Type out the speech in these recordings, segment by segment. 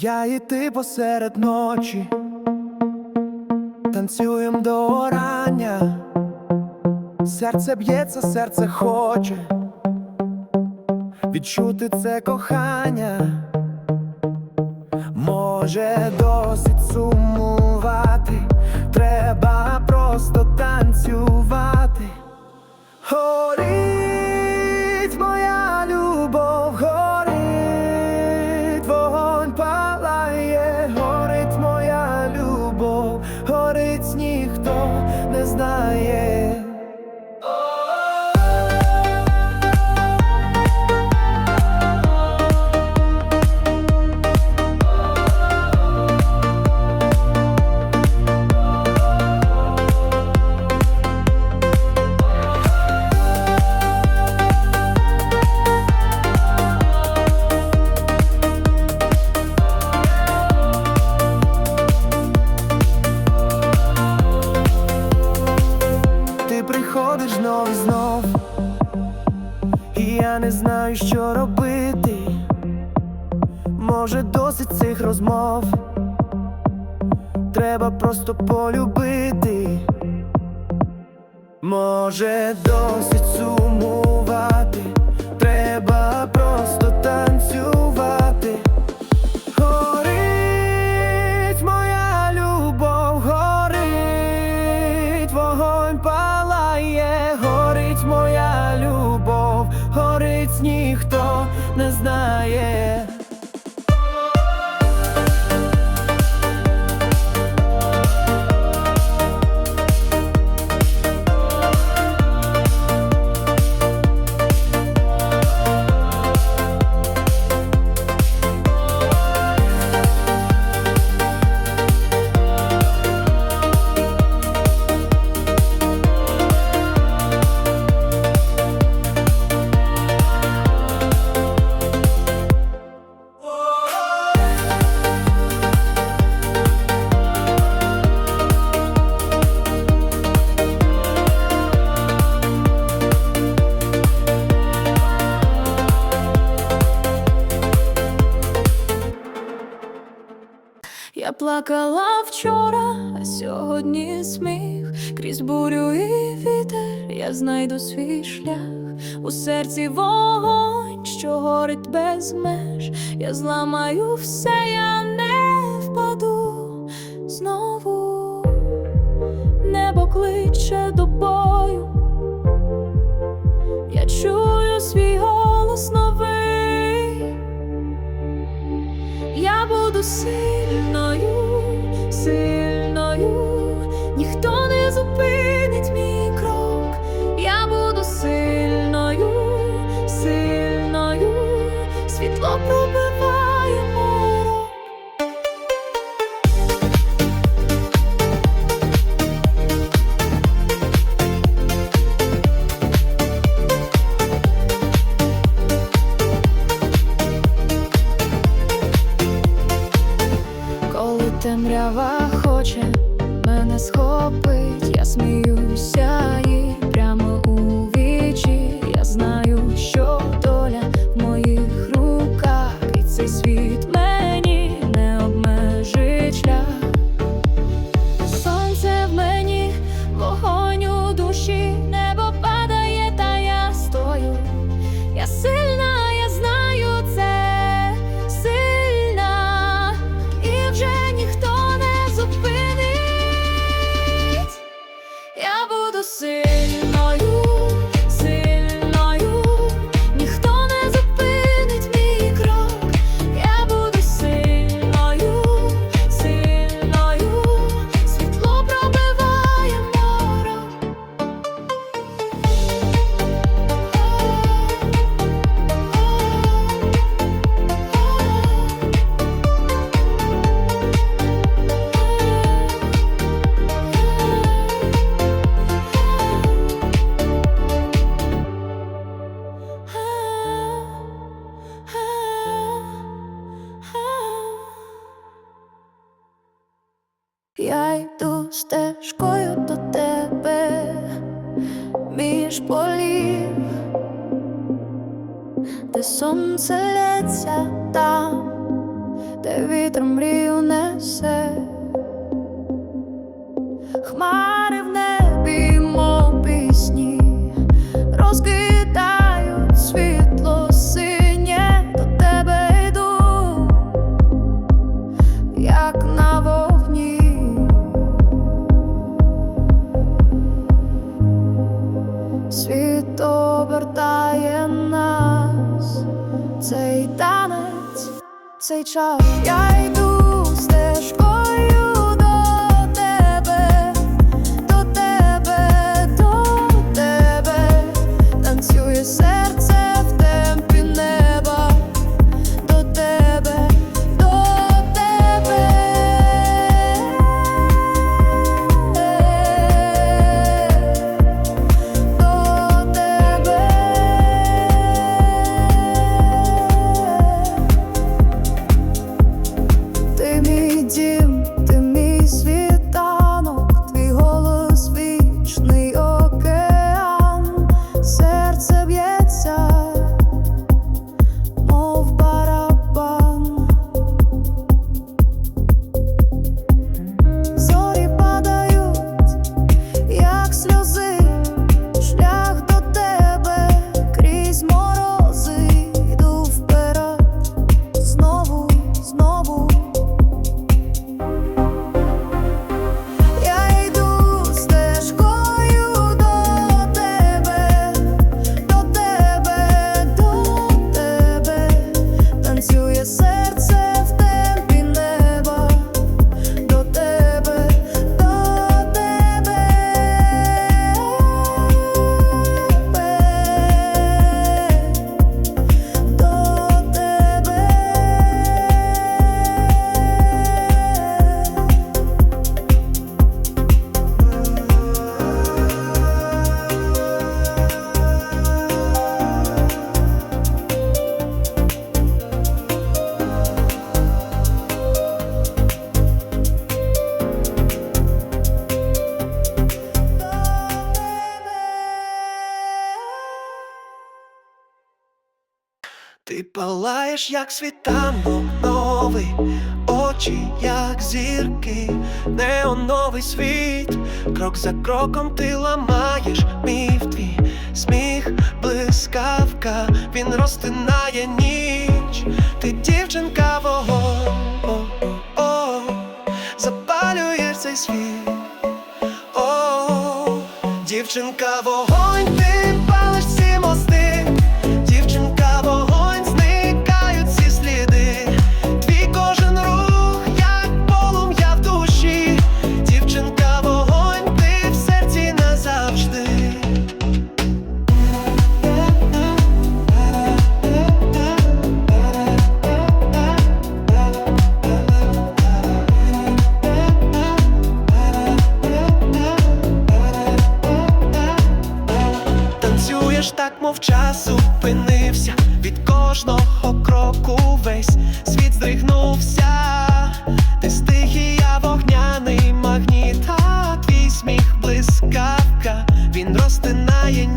Я і ти посеред ночі, танцюєм до орання, серце б'ється, серце хоче. Відчути це кохання, може досить сумувати, треба просто танцювати. Горить полюбити. Може, досить сумувати. Треба просто танцювати. Горить моя любов, горить, вогонь палає, горить моя любов, горить ніхто не знає. Плакала вчора, а сьогодні сміх крізь бурю і вітер я знайду свій шлях у серці вогонь, що горить без меж. Я зламаю все, я не впаду знову. Небо кличе до бою. Я чую свій голос новий. Я буду сильною, see я йду стежкою до тебе між полів, де сонце лється там, де вітер мрію несе. цей час я йду стежкою. Знаєш, як світанок новий, очі, як зірки, неоновий світ, крок за кроком ти ламаєш міф твій. Сміх, блискавка, він розтинає ніч, ти дівчинка вогонь, о, о, о, запалюєш цей світ, о, дівчинка вогонь.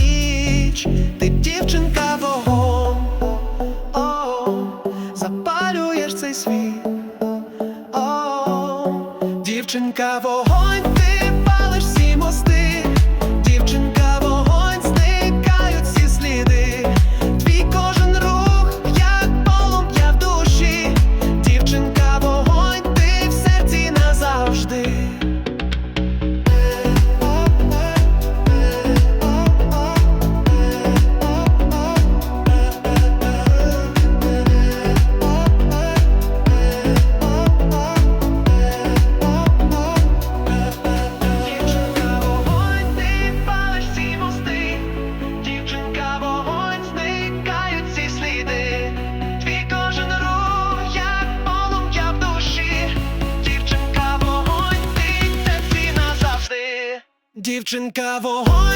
ніч, ти дівчинка вогонь, О запалюєш цей світ, О -о. дівчинка вогонь. Dziewczynka woła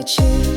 кричить.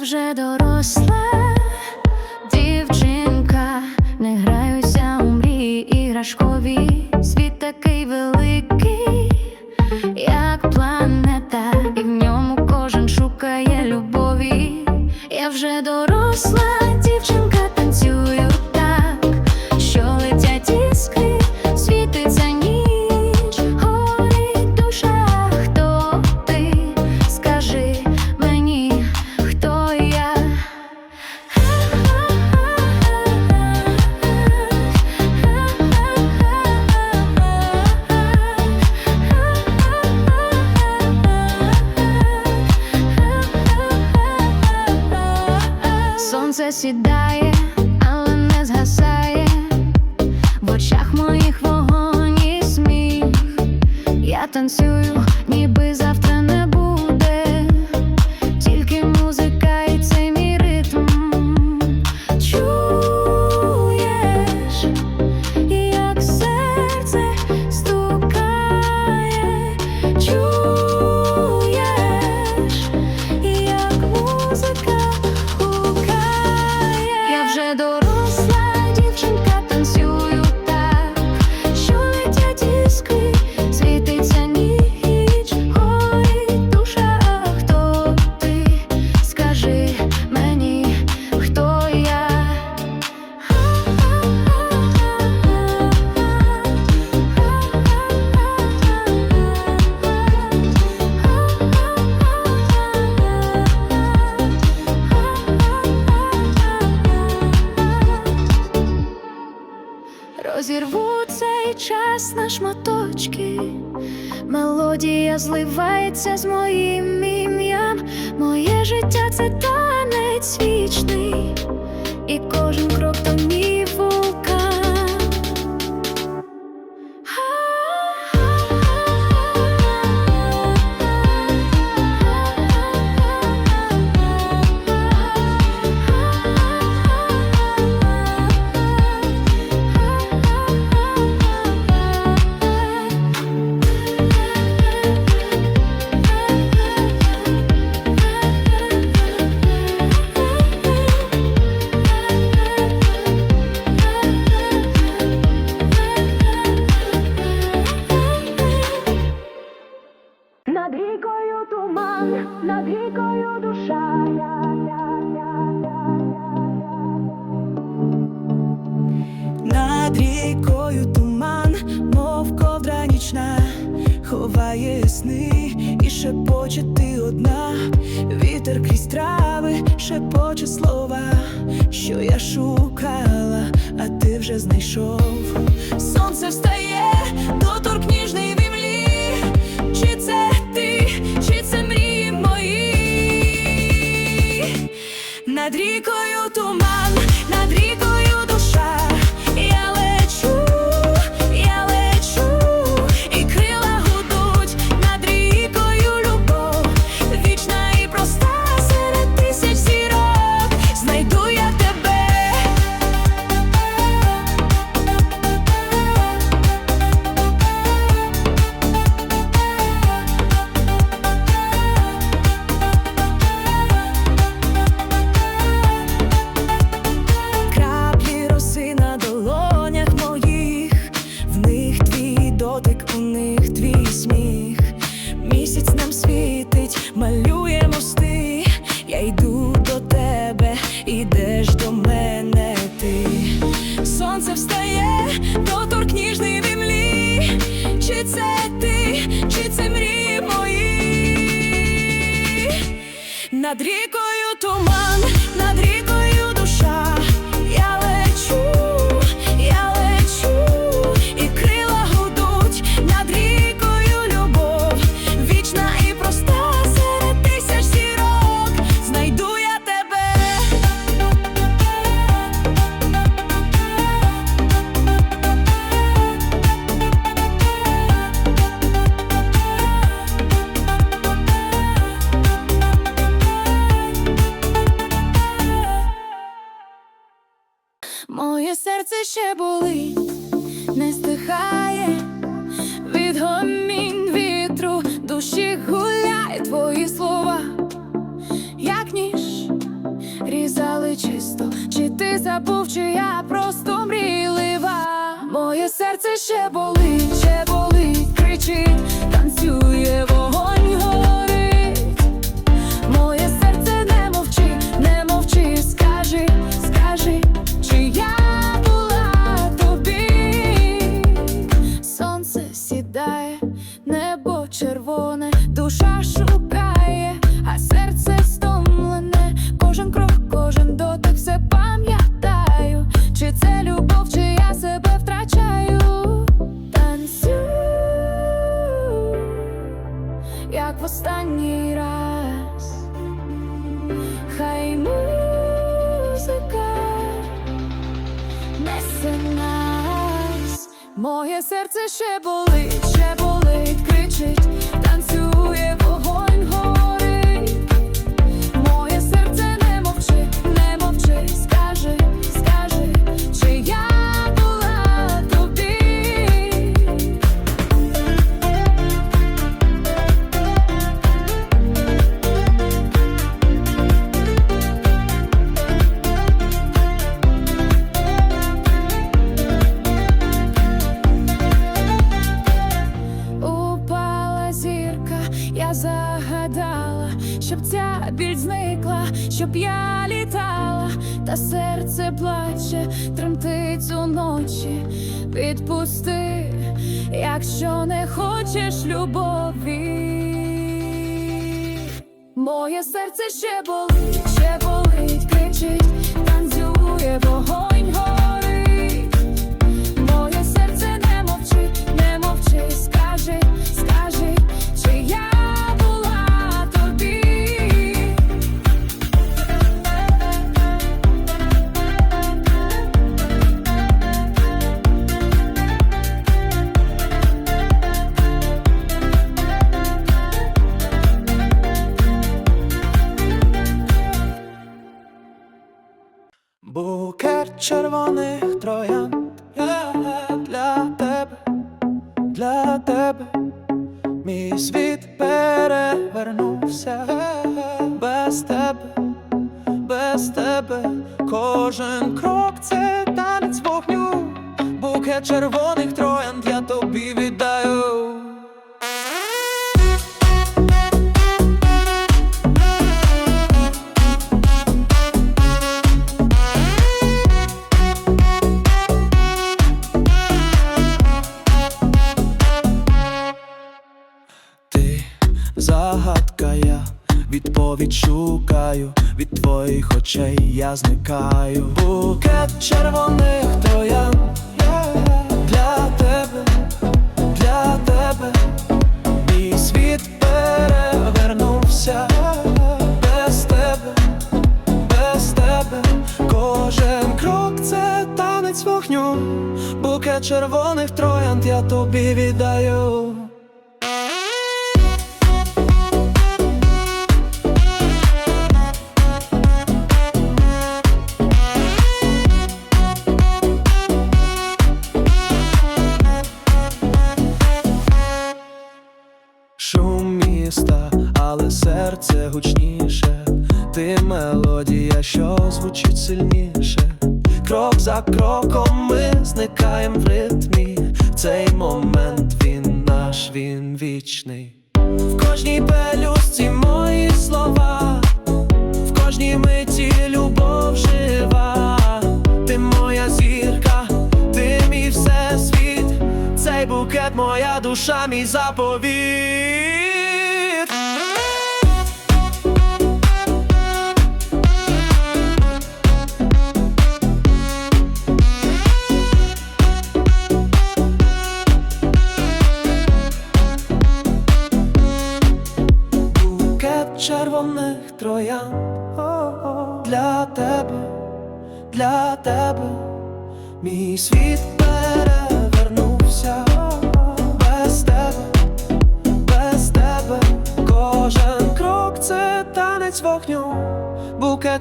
Вже доросла дівчинка, не граюся у мрії іграшкові. шепоче слова, що я шукала, а ти вже знайшов. Сонце встає, доторк ніжний вімлі. Чи це ти, чи це мрії мої? Над рікою. Ще болить, не стихає від гомін вітру, душі гуляє твої слова, як ніж різали чисто, чи ти забув, чи я серце ще болить, відповідь шукаю, від твоїх очей я зникаю. Букет червоних троянд для тебе, для тебе, мій світ перевернувся без тебе, без тебе, кожен крок це танець вогню, букет червоних троянд я тобі віддаю. Серце гучніше. Ти мелодія, що звучить сильніше. Крок за кроком ми зникаємо в ритмі. Цей момент він наш, він вічний. В кожній пелюстці мої слова, в кожній миті любов жива. Ти моя зірка, ти мій всесвіт, цей букет, моя душа, мій заповіт.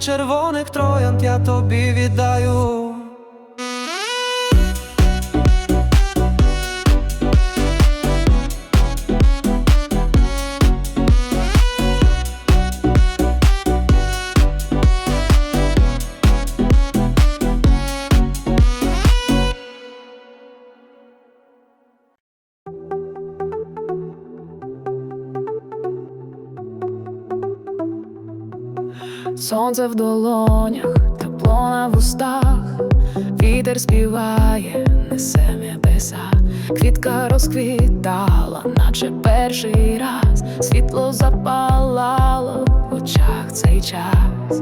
червоних троянд я тобі. сонце в долонях, тепло на вустах, вітер співає, несе небеса, квітка розквітала, наче перший раз, світло запалало в очах цей час.